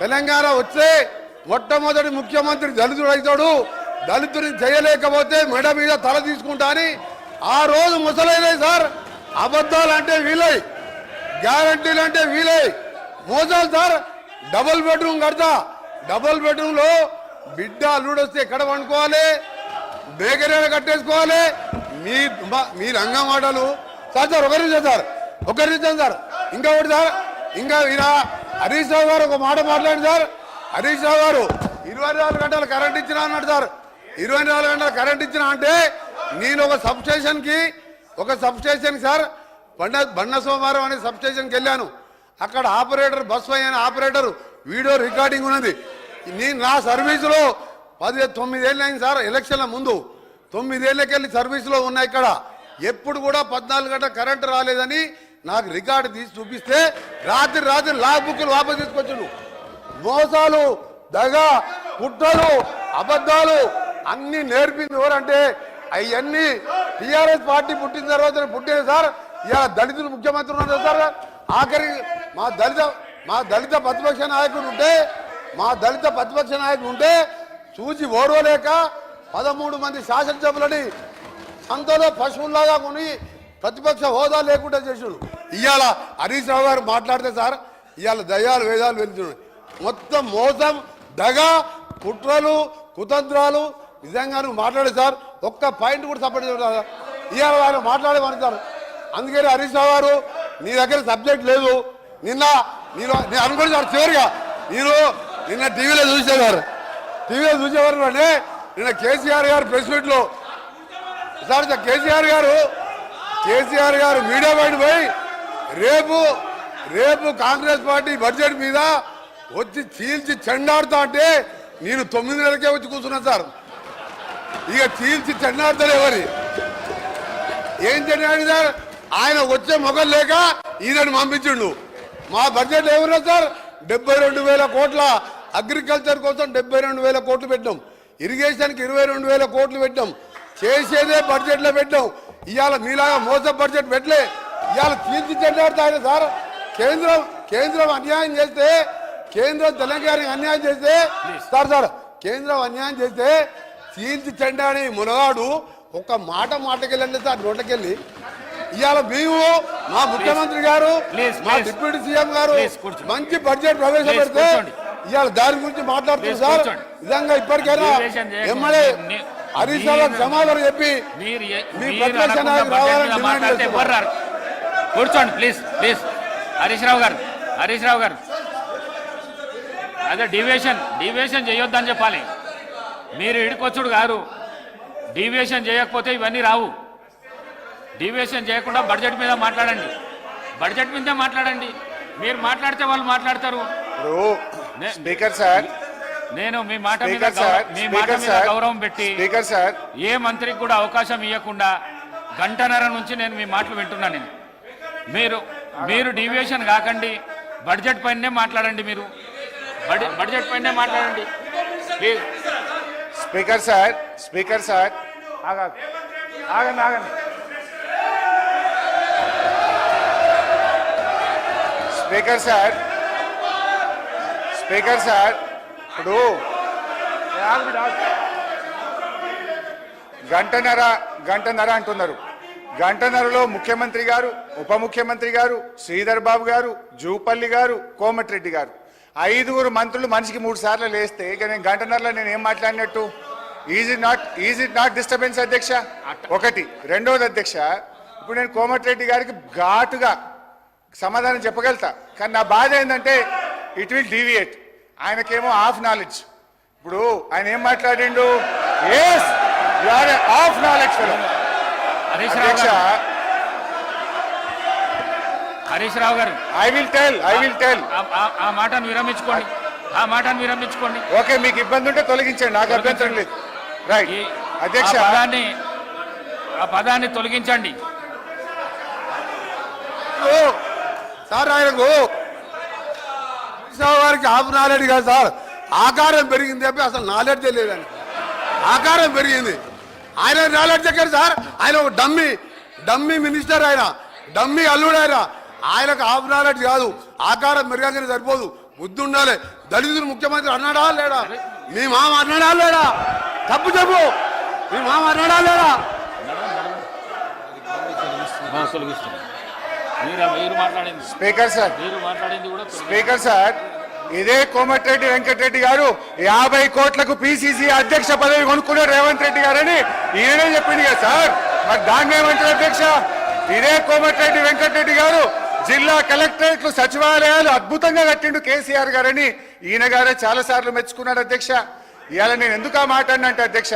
తెలంగాణ వస్తే మొట్టమొదటి ముఖ్యమంత్రి దళితుడు అవుతాడు. దళితుని చేయలేకపోతే మెడ మీద తల తీసుకుంటా అని ఆ రోజు ముసలైన సార్. అబద్ధాలు అంటే వీలై గ్యారంటీలు అంటే వీలై. మోసాలు సార్ డబుల్ బెడ్రూమ్ కడతా. డబుల్ బెడ్రూమ్లో బిడ్డ అల్లుడు వస్తే ఎక్కడ పండుకోవాలి? బేకరీలు కట్టేసుకోవాలి? మీ మీ రంగం మాటలు. సార్ సార్ ఒకరి సార్ ఒకరి సార్. ఇంకా ఒకటి సార్ ఇంకా వీరా హరీష్ రావు గారు ఒక మాట మాట్లాడి సార్. హరీష్ రావు గారు ఇరవై నాలుగు గంటలు కరెంట్ ఇచ్చినా అన్నాడు సార్. ఇరవై నాలుగు గంటలు కరెంట్ ఇచ్చినా అంటే నేను ఒక సబ్స్టేషన్కి కి ఒక సబ్స్టేషన్ సార్ బండ బండ సోమవారం అనే సబ్స్టేషన్కి వెళ్ళాను. అక్కడ ఆపరేటర్ బస్ అయిన ఆపరేటర్ వీడియో రికార్డింగ్ ఉన్నది. నేను నా సర్వీసులో పది తొమ్మిదేళ్ళు అయింది సార్ ఎలక్షన్ల ముందు. తొమ్మిదేళ్ళకెళ్ళి సర్వీసులో ఉన్నాయి ఇక్కడ. ఎప్పుడు కూడా పద్నాలుగు గంటల కరెంటు రాలేదని నాకు రికార్డు తీసి చూపిస్తే రాత్రి రాత్రి లాగ్ బుక్లు వాపసు తీసుకొచ్చిండు. మోసాలు దగ కుట్రలు అబద్ధాలు అన్ని నేర్పింది ఎవరంటే అవన్నీ టిఆర్ఎస్ పార్టీ పుట్టిన తర్వాత పుట్టింది సార్. ఇలా దళితులు ముఖ్యమంత్రి ఉన్నారు సార్. ఆఖరి మా దళిత మా దళిత ప్రతిపక్ష నాయకుడు ఉంటే మా దళిత ప్రతిపక్ష నాయకుడు ఉంటే చూసి ఓడవలేక పదమూడు మంది శాసనసభలని సంతలో పశువుల్లాగా కొని ప్రతిపక్ష హోదా లేకుండా చేసాడు. ఇవాళ హరీష్ రావు గారు మాట్లాడితే సార్ ఇవాళ దయాలు వేదాలు వెళ్తున్నాయి మొత్తం మోసం దగ కుట్రలు కుతంత్రాలు నిజంగా నువ్వు మాట్లాడే సార్ ఒక్క పాయింట్ కూడా సపోర్ట్ చేయలేదు ఇవాళ ఆయన మాట్లాడేమని సార్. అందుకని హరీష్ రావు గారు నీ దగ్గర సబ్జెక్ట్ లేదు. నిన్న నేను నేను అనుకుని సార్ చివరిగా. నేను నిన్న టీవీలో చూసేవారు. టీవీలో చూసేవారు అంటే నిన్న కేసీఆర్ గారు ప్రెస్ మీట్లో. సార్ సార్ కేసీఆర్ గారు కేసీఆర్ గారు మీడియా బయట పోయి రేపు రేపు కాంగ్రెస్ పార్టీ బడ్జెట్ మీద వచ్చి చీల్చి చెండాడుతా అంటే నేను తొమ్మిది నెలలకే వచ్చి కూర్చున్నా సార్. ఇక చీల్చి చెండాడుతారు ఎవరి? ఏం చెండాడు సార్? ఆయన వచ్చే మొగలు లేక ఈయనని పంపించిండు. మా బడ్జెట్ ఏమన్నా సార్? డెబ్బై రెండు వేల కోట్ల అగ్రికల్చర్ కోసం డెబ్బై రెండు వేల కోట్లు పెట్టాం ఇరిగేషన్కి ఇరవై రెండు వేల కోట్లు పెట్టాం చేసేదే బడ్జెట్లో పెట్టాం ఇవాళ మీలాగా మోస బడ్జెట్ పెట్టలే. ఇవాళ తీర్చి చెండాడుతాయి సార్ కేంద్రం కేంద్రం అన్యాయం చేస్తే కేంద్రం తెలంగాణకి అన్యాయం చేస్తే సార్ సార్ కేంద్రం అన్యాయం చేస్తే చీల్చి చెండాని మునగాడు ఒక్క మాట మాటకెళ్ళండి సార్ నోట్లకెళ్ళి ఇవాళ మేము మా ముఖ్యమంత్రి గారు మా. డిప్యూటీ సీఎం గారు. మంచి బడ్జెట్ ప్రవేశపెడితే. ఇవాళ దాని గురించి Please, సార్. నిజంగా ఇప్పటికైనా. ఎమ్మెల్యే హరీష్ రావు సమాధానం చెప్పి మీ ప్రతిపక్ష నాయకులు రావాలని డిమాండ్ మాట్లాడితే చేస్తున్నాం. ఎవరు రారు కూర్చోండి ప్లీజ్ ప్లీజ్ హరీష్ రావు గారు హరీష్ రావు గారు. అదే డివియేషన్ డివియేషన్ చేయొద్దని చెప్పాలి. మీరు ఇడికొచ్చుడు గారు డివియేషన్ చేయకపోతే ఇవన్నీ రావు. డివియేషన్ చేయకుండా బడ్జెట్ మీద మాట్లాడండి. బడ్జెట్ మీదే మాట్లాడండి. మీరు మాట్లాడితే వాళ్ళు మాట్లాడతారు. స్పీకర్ సార్ నేను మీ మాట మీద మీ మాట మీద గౌరవం పెట్టి స్పీకర్ సార్. ఏ మంత్రికి కూడా అవకాశం ఇవ్వకుండా గంటన్నర నుంచి నేను మీ మాటలు వింటున్నాను నేను. మీరు మీరు డీవియేషన్ కాకండి. బడ్జెట్ పైనే మాట్లాడండి మీరు. బడ్జెట్ పైనే మాట్లాడండి. Please speaker sir speaker sir ఆగా- ఆగండి ఆగండి. స్పీకర్ సార్ స్పీకర్ సార్ ఇప్పుడు గంటన్నర గంటన్నర అంటున్నారు. గంటన్నరలో ముఖ్యమంత్రి గారు ఉప ముఖ్యమంత్రి గారు శ్రీధర్ బాబు గారు జూపల్లి గారు కోమటిరెడ్డి గారు. ఐదుగురు మంత్రులు మనిషికి మూడు సార్లు లేస్తే ఇక నేను గంటన్నరలో నేను ఏం మాట్లాడినట్టు? Is it not is it not disturbance అధ్యక్ష? ఒకటి. రెండవది అధ్యక్ష ఇప్పుడు నేను కోమటిరెడ్డి గారికి ఘాటుగా సమాధానం చెప్పగలుగుతా. కానీ నా బాధ ఏంటంటే ఇట్ విల్ డీవియేట్ ఆయనకేమో హాఫ్ నాలెడ్జ్ ఇప్పుడు ఆయన ఏం మాట్లాడిండు? Yes you are half knowledge fellow అధ్యక్ష. గారు. హరీష్ రావు గారు. I will tell I will tell ఆ- మాటను విరమించుకోండి. ఆ మాటను విరమించుకోండి. ఓకే మీకు ఇబ్బంది ఉంటే తొలగించండి. నాకు అభ్యంతరం లేదు. రైట్ అధ్యక్ష. ఆ పదాన్ని ఆ పదాన్ని తొలగించండి. ఓ, సార్ ఆయనకు రావు గారికి హాఫ్ నాలెడ్జ్ కాదు సార్. ఆకారం పెరిగింది చెప్పి అసలు నాలెడ్జ్ లేదని ఆకారం పెరిగింది. ఆయన నాలెడ్జ్ ఎక్కడ సార్. ఆయన ఒక డమ్మీ డమ్మీ మినిస్టర్ ఆయన. డమ్మీ అల్లుడు ఆయన. ఆయనకు హాఫ్ నాలెడ్జ్ కాదు. ఆకారం పెరగగానే సరిపోదు. బుద్ధి ఉండాలి. దళితుడు ముఖ్యమంత్రి అన్నాడా లేడా మీ మామ అన్నాడా లేడా తప్పు చెప్పు. మీ మామ అన్నాడా లేడా స్పీకర్ సార్. స్పీకర్ సార్ ఇదే కోమటిరెడ్డి వెంకటరెడ్డి గారు యాభై కోట్లకు పిసిసి అధ్యక్ష పదవి కొనుక్కున్నారు రేవంత్ రెడ్డి గారని ఈయనే చెప్పింది కదా సార్. మరి దాన్ని ఏమంటారు అధ్యక్ష? ఇదే కోమటిరెడ్డి వెంకటరెడ్డి గారు జిల్లా కలెక్టరేట్లు సచివాలయాలు అద్భుతంగా కట్టిండు కేసీఆర్ గారని ఈయన గారే చాలా సార్లు మెచ్చుకున్నాడు అధ్యక్ష. ఇవాళ నేను ఎందుకు ఆ మాట అధ్యక్ష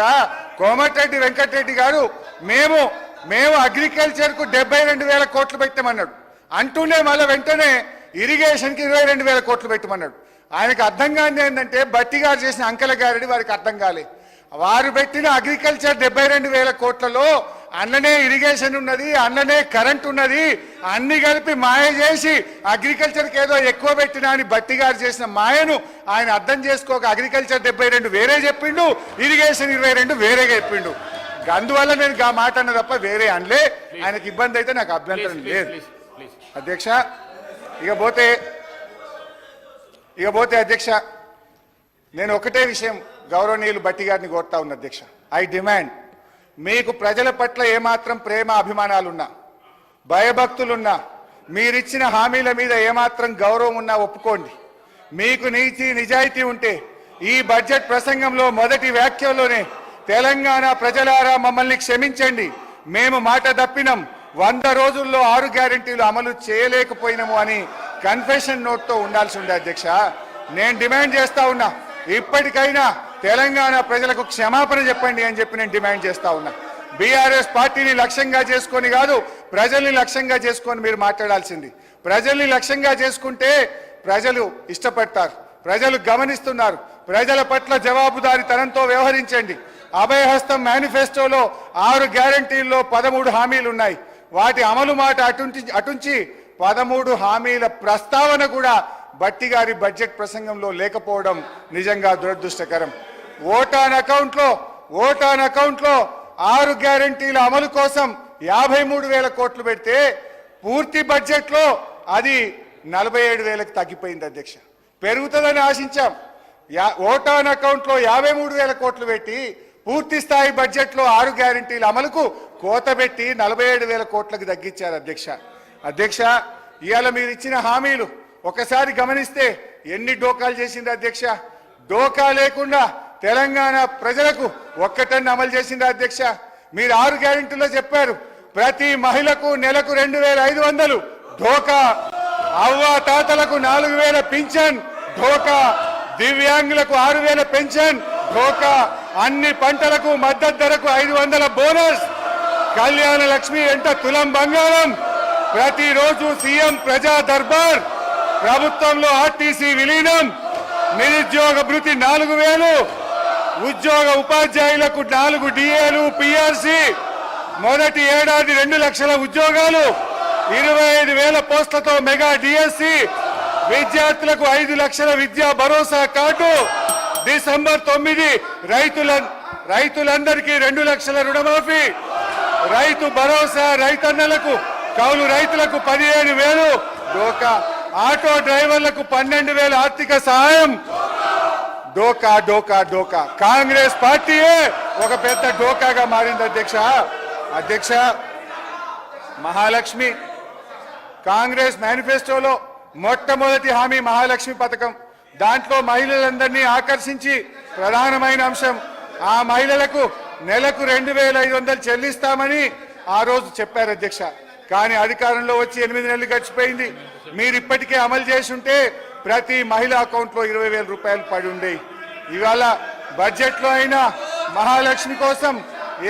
కోమటిరెడ్డి వెంకటరెడ్డి గారు మేము మేము అగ్రికల్చర్కు డెబ్బై రెండు వేల కోట్లు పెట్టామన్నాడు. అంటూనే మళ్ళీ వెంటనే ఇరిగేషన్కి ఇరవై రెండు వేల కోట్లు పెట్టమన్నాడు. ఆయనకు అర్థం కాని ఏంటంటే బట్టి గారు చేసిన అంకెల గారడి వారికి అర్థం కాలే. వారు పెట్టిన అగ్రికల్చర్ డెబ్బై రెండు వేల కోట్లలో అన్ననే ఇరిగేషన్ ఉన్నది అన్ననే కరెంట్ ఉన్నది అన్ని కలిపి మాయ చేసి అగ్రికల్చర్కి ఏదో ఎక్కువ పెట్టినా అని బట్టి గారు చేసిన మాయను ఆయన అర్థం చేసుకోక అగ్రికల్చర్ డెబ్బై రెండు వేరే చెప్పిండు ఇరిగేషన్ ఇరవై రెండు వేరేగా చెప్పిండు. అందువల్ల నేను ఆ మాట అన్న తప్ప వేరే అనలే. ఆయనకి ఇబ్బంది అయితే నాకు అభ్యంతరం లేదు. అధ్యక్ష ఇక పోతే ఇక పోతే అధ్యక్ష నేను ఒకటే విషయం గౌరవనీయులు బట్టి గారిని కోరుతా ఉన్న అధ్యక్ష. ఐ డిమాండ్ మీకు ప్రజల పట్ల ఏమాత్రం ప్రేమ అభిమానాలున్నా భయభక్తులున్నా మీరిచ్చిన హామీల మీద ఏమాత్రం గౌరవం ఉన్నా ఒప్పుకోండి. మీకు నీతి నిజాయితీ ఉంటే ఈ బడ్జెట్ ప్రసంగంలో మొదటి వ్యాఖ్యలోనే తెలంగాణ ప్రజలారా మమ్మల్ని క్షమించండి. మేము మాట తప్పినాం. వంద రోజుల్లో ఆరు గ్యారెంటీలు అమలు చేయలేకపోయినాము అని కన్ఫెషన్ నోట్తో ఉండాల్సి ఉంది అధ్యక్ష. నేను డిమాండ్ చేస్తా ఉన్నా. ఇప్పటికైనా తెలంగాణ ప్రజలకు క్షమాపణ చెప్పండి అని చెప్పి నేను డిమాండ్ చేస్తా ఉన్నా. బీఆర్ఎస్ పార్టీని లక్ష్యంగా చేసుకొని కాదు ప్రజల్ని లక్ష్యంగా చేసుకొని మీరు మాట్లాడాల్సింది. ప్రజల్ని లక్ష్యంగా చేసుకుంటే ప్రజలు ఇష్టపడతారు ప్రజలు గమనిస్తున్నారు. ప్రజల పట్ల జవాబుదారీతనంతో వ్యవహరించండి. అభయహస్తం మేనిఫెస్టోలో ఆరు గ్యారంటీల్లో పదమూడు హామీలు ఉన్నాయి వాటి అమలు మాట అటుంచి అటుంచి పదమూడు హామీల ప్రస్తావన కూడా బట్టి గారి బడ్జెట్ ప్రసంగంలో లేకపోవడం నిజంగా దురదృష్టకరం. ఓటాన్ అకౌంట్లో ఓటాన్ అకౌంట్లో ఆరు గ్యారంటీల అమలు కోసం యాభై మూడు వేల కోట్లు పెడితే పూర్తి బడ్జెట్లో అది నలభై ఏడు వేలకు తగ్గిపోయింది అధ్యక్ష. పెరుగుతుందని ఆశించాం. యా ఓటాన్ అకౌంట్లో యాభై మూడు వేల కోట్లు పెట్టి పూర్తి స్థాయి బడ్జెట్లో ఆరు గ్యారంటీల అమలుకు కోత పెట్టి నలభై ఏడు వేల కోట్లకు తగ్గించారు అధ్యక్ష. అధ్యక్ష ఇవాళ మీరు ఇచ్చిన హామీలు ఒకసారి గమనిస్తే ఎన్ని డోకాలు చేసింది అధ్యక్ష? డోకా లేకుండా తెలంగాణ ప్రజలకు ఒక్కటన్ను అమలు చేసింది అధ్యక్ష. మీరు ఆరు గ్యారెంటీలో చెప్పారు ప్రతి మహిళకు నెలకు రెండు వేల ఐదు వందలు ఢోకా అవ్వ తాతలకు నాలుగు వేల పింఛన్ ఢోకా దివ్యాంగులకు ఆరు వేల పెన్షన్ ఢోకా అన్ని పంటలకు మద్దతు ధరకు ఐదు వందల బోనస్. కళ్యాణ లక్ష్మి ఎంట తులం బంగారం. ప్రతిరోజు సీఎం ప్రజా దర్బార్. ప్రభుత్వంలో ఆర్టీసీ విలీనం. నిరుద్యోగ భృతి నాలుగు వేలు. ఉద్యోగ ఉపాధ్యాయులకు నాలుగు డిఏలు పిఆర్సి. మొదటి ఏడాది రెండు లక్షల ఉద్యోగాలు. ఇరవై ఐదు వేల పోస్టులతో మెగా డిఎస్సి. విద్యార్థులకు ఐదు లక్షల విద్యా భరోసా కార్డు. డిసెంబర్ తొమ్మిది రైతుల రైతులందరికీ రెండు లక్షల రుణమాఫీ. రైతు భరోసా రైతన్నలకు కౌలు రైతులకు పదిహేను వేలు డోకా ఆటో డ్రైవర్లకు పన్నెండు వేల ఆర్థిక సహాయం. డోకా డోకా డోకా. కాంగ్రెస్ పార్టీయే ఒక పెద్ద డోకాగా మారింది అధ్యక్ష. అధ్యక్ష మహాలక్ష్మి. కాంగ్రెస్ మేనిఫెస్టోలో మొట్టమొదటి హామీ మహాలక్ష్మి పథకం. దాంట్లో మహిళలందరినీ ఆకర్షించి ప్రధానమైన అంశం ఆ మహిళలకు నెలకు రెండు వేల ఐదు వందలు చెల్లిస్తామని ఆ రోజు చెప్పారు అధ్యక్ష. కానీ అధికారంలో వచ్చి ఎనిమిది నెలలు గడిచిపోయింది. మీరు ఇప్పటికే అమలు చేసి ఉంటే ప్రతి మహిళ అకౌంట్లో ఇరవై వేల రూపాయలు పడి ఉండేవి ఇవాళ బడ్జెట్లో అయినా మహాలక్ష్మి కోసం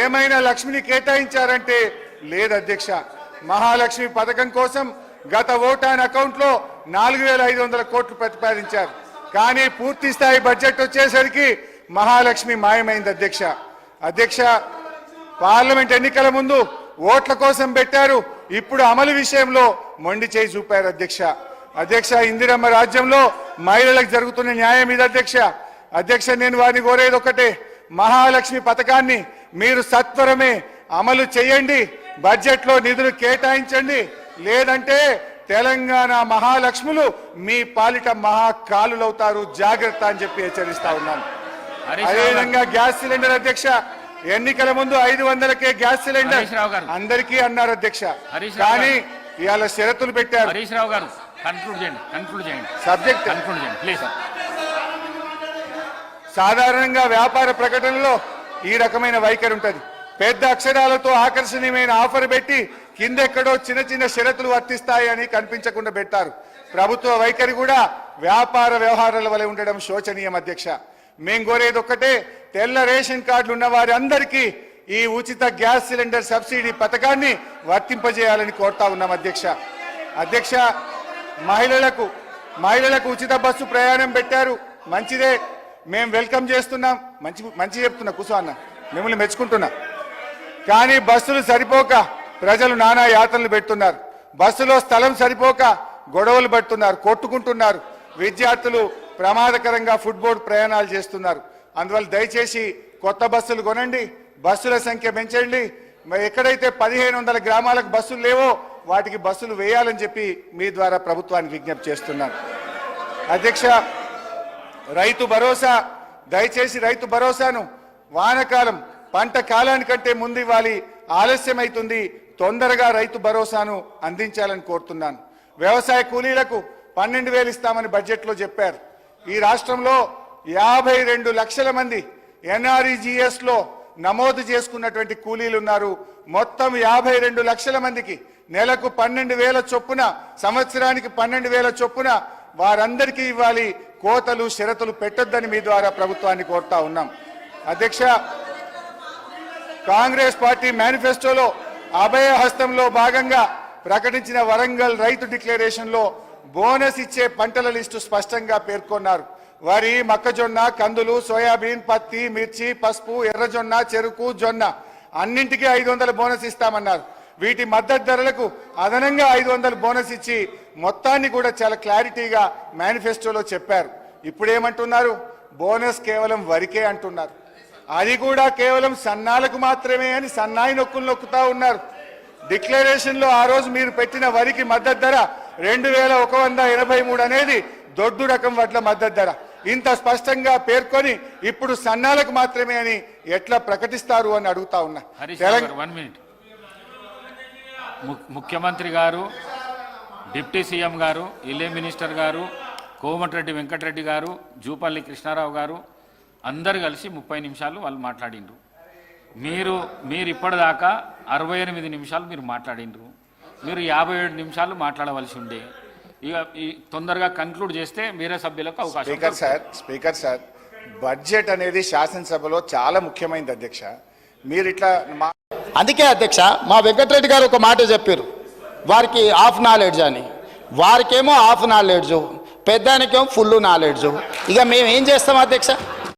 ఏమైనా లక్ష్మిని కేటాయించారంటే లేదు అధ్యక్ష. మహాలక్ష్మి పథకం కోసం గత ఓటాన్ అకౌంట్లో నాలుగు వేల ఐదు వందల కోట్లు ప్రతిపాదించారు. కానీ పూర్తి స్థాయి బడ్జెట్ వచ్చేసరికి మహాలక్ష్మి మాయమైంది అధ్యక్ష. అధ్యక్ష పార్లమెంట్ ఎన్నికల ముందు ఓట్ల కోసం పెట్టారు. ఇప్పుడు అమలు విషయంలో మొండి చేయి చూపారు అధ్యక్ష. అధ్యక్ష ఇందిరమ్మ రాజ్యంలో మహిళలకు జరుగుతున్న న్యాయం మీద అధ్యక్ష. అధ్యక్ష నేను వారిని కోరేది ఒకటే మహాలక్ష్మి పథకాన్ని మీరు సత్వరమే అమలు చేయండి. బడ్జెట్లో నిధులు కేటాయించండి. లేదంటే తెలంగాణ మహాలక్ష్ములు మీ పాలిట మహాకాలులవుతారు. జాగ్రత్త అని చెప్పి హెచ్చరిస్తా ఉన్నాను. అదేవిధంగా గ్యాస్ సిలిండర్ అధ్యక్ష ఎన్నికల ముందు ఐదు వందలకే గ్యాస్ సిలిండర్. అందరికీ అన్నారు అధ్యక్ష. కానీ ఇవాళ షరతులు పెట్టారు. హరీష్ రావు గారు కన్క్లూడ్ చేయండి కన్క్లూడ్ చేయండి. సబ్జెక్ట్ కన్క్లూడ్ చేయండి ప్లీజ్ సాధారణంగా వ్యాపార ప్రకటనలో ఈ రకమైన వైఖరి ఉంటది. పెద్ద అక్షరాలతో ఆకర్షణీయమైన ఆఫర్ పెట్టి కిందెక్కడో చిన్న చిన్న షరతులు వర్తిస్తాయని కనిపించకుండా పెట్టారు ప్రభుత్వ వైఖరి కూడా వ్యాపార వ్యవహారాల వలె ఉండడం శోచనీయం అధ్యక్ష. మేం కోరేది ఒక్కటే తెల్ల రేషన్ కార్డులు ఉన్న వారందరికీ ఈ ఉచిత గ్యాస్ సిలిండర్ సబ్సిడీ పథకాన్ని వర్తింపజేయాలని కోరుతా ఉన్నాం అధ్యక్ష. అధ్యక్ష మహిళలకు మహిళలకు ఉచిత బస్సు ప్రయాణం పెట్టారు. మంచిదే. మేము వెల్కమ్ చేస్తున్నాం. మంచి మంచి చెప్తున్నా. కూసో అన్న. మిమ్మల్ని మెచ్చుకుంటున్నా. కానీ బస్సులు సరిపోక ప్రజలు నానా యాతనలు పెడుతున్నారు. బస్సులో స్థలం సరిపోక గొడవలు పడుతున్నారు కొట్టుకుంటున్నారు. విద్యార్థులు ప్రమాదకరంగా ఫుట్బోర్డ్ ప్రయాణాలు చేస్తున్నారు. అందువల్ల దయచేసి కొత్త బస్సులు కొనండి బస్సుల సంఖ్య పెంచండి. ఎక్కడైతే పదిహేను వందల గ్రామాలకు బస్సులు లేవో వాటికి బస్సులు వేయాలని చెప్పి మీ ద్వారా ప్రభుత్వానికి విజ్ఞప్తి చేస్తున్నాను. అధ్యక్ష రైతు భరోసా దయచేసి రైతు భరోసాను. వానకాలం పంట కాలానికంటే ముందు ఇవ్వాలి. ఆలస్యమైతుంది. తొందరగా రైతు భరోసాను అందించాలని కోరుతున్నాను. వ్యవసాయ కూలీలకు పన్నెండు వేలు ఇస్తామని బడ్జెట్లో చెప్పారు. ఈ రాష్ట్రంలో యాభై రెండు లక్షల మంది ఎన్ఆర్ఈజిఎస్లో నమోదు చేసుకున్నటువంటి కూలీలు ఉన్నారు. మొత్తం యాభై రెండు లక్షల మందికి నెలకు పన్నెండు వేల చొప్పున సంవత్సరానికి పన్నెండు వేల చొప్పున వారందరికీ ఇవ్వాలి. కోతలు షరతులు పెట్టొద్దని మీ ద్వారా ప్రభుత్వాన్ని కోరుతా ఉన్నాం. అధ్యక్ష కాంగ్రెస్ పార్టీ మేనిఫెస్టోలో అభయ హస్తంలో భాగంగా ప్రకటించిన వరంగల్ రైతు డిక్లరేషన్లో బోనస్ ఇచ్చే పంటల లిస్టు స్పష్టంగా పేర్కొన్నారు. వరి మొక్కజొన్న కందులు సోయాబీన్ పత్తి మిర్చి పసుపు ఎర్రజొన్న చెరుకు జొన్న అన్నింటికీ ఐదు వందల బోనస్ ఇస్తామన్నారు. వీటి మద్దతు ధరలకు అదనంగా ఐదు వందల బోనస్ ఇచ్చి మొత్తాన్ని కూడా చాలా క్లారిటీగా మేనిఫెస్టోలో చెప్పారు. ఇప్పుడు ఏమంటున్నారు బోనస్ కేవలం వరికే అంటున్నారు. అది కూడా కేవలం సన్నాలకు మాత్రమే అని సన్నాయి నొక్కులు నొక్కుతా ఉన్నారు. డిక్లరేషన్లో ఆ రోజు మీరు పెట్టిన వరికి మద్దతు ధర రెండు వేల ఒక వంద ఎనభై మూడు అనేది దొడ్డు రకం వడ్ల మద్దతు ధర. ఇంత స్పష్టంగా పేర్కొని ఇప్పుడు సన్నాలకు మాత్రమే అని ఎట్లా ప్రకటిస్తారు అని అడుగుతా ఉన్నా. వన్ మినిట్ ము- ముఖ్యమంత్రి గారు డిప్యూటీ సీఎం గారు ఇల్లే మినిస్టర్ గారు కోమటిరెడ్డి వెంకటరెడ్డి గారు జూపల్లి కృష్ణారావు గారు అందరు కలిసి ముప్పై నిమిషాలు వాళ్ళు మాట్లాడిండ్రు. మీరు మీరు ఇప్పటిదాకా అరవై ఎనిమిది నిమిషాలు మీరు మాట్లాడిండ్రు. మీరు యాభై ఏడు నిమిషాలు మాట్లాడవలసి ఉండే. ఇక ఈ తొందరగా కన్క్లూడ్ చేస్తే వేరే సభ్యులకు అవకాశం speaker sir speaker sir budget అనేది శాసనసభలో చాలా ముఖ్యమైనది అధ్యక్ష. మీరు ఇట్లా మా అందుకే అధ్యక్ష మా వెంకటరెడ్డి గారు ఒక మాట చెప్పారు. వారికి హాఫ్ నాలెడ్జ్ అని. వారికేమో హాఫ్ నాలెడ్జ్ పెద్దానికేమో ఫుల్ నాలెడ్జ్. ఇక మేము ఏం చేస్తాం అధ్యక్ష?